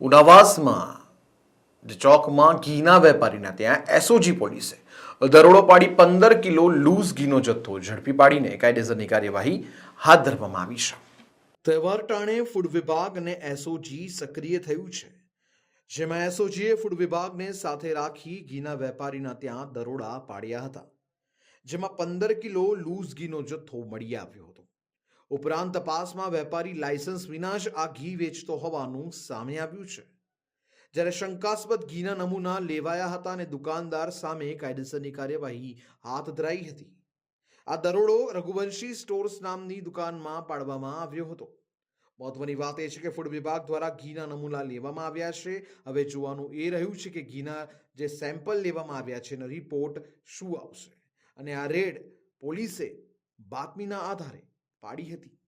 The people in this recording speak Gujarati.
ઉનાવાસમાં ચોકમાં ઘીના વેપારીના ત્યાં એસઓજી પોલીસે દરોડો પાડી પંદર કિલો લૂઝ ઘીનો જથ્થો ઝડપી પાડીને કાયદેસરની કાર્યવાહી હાથ ધરવામાં આવી છે. તહેવાર ટાણે ફૂડ વિભાગ અને એસઓજી સક્રિય થયું છે. જેમાં એસઓજીએ ફૂડ વિભાગને સાથે રાખી ઘીના વેપારીના ત્યાં દરોડા પાડ્યા હતા. જેમાં પંદર કિલો લૂઝ ઘીનો જથ્થો મળી આવ્યો હતો. ઉપરાંત તપાસમાં વેપારી લાયસન્સ વિના જ આ ઘી વેચતો હોવાનું સામે આવ્યું છે. જ્યારે શંકાસ્પદ ઘીના નમૂના લેવાયા હતા અને દુકાનદાર સામે કાયદેસરની કાર્યવાહી હાથ ધરાઈ હતી. આ દરોડો રઘુવંશી સ્ટોર્સ નામની દુકાનમાં પાડવામાં આવ્યો હતો. મહત્વની વાત એ છે કે ફૂડ વિભાગ દ્વારા ઘીના નમૂના લેવામાં આવ્યા છે. હવે જોવાનું એ રહ્યું છે કે ઘીના જે સેમ્પલ લેવામાં આવ્યા છે એનો રિપોર્ટ શું આવશે? અને આ રેડ પોલીસે બાતમીના આધારે પાડી હતી.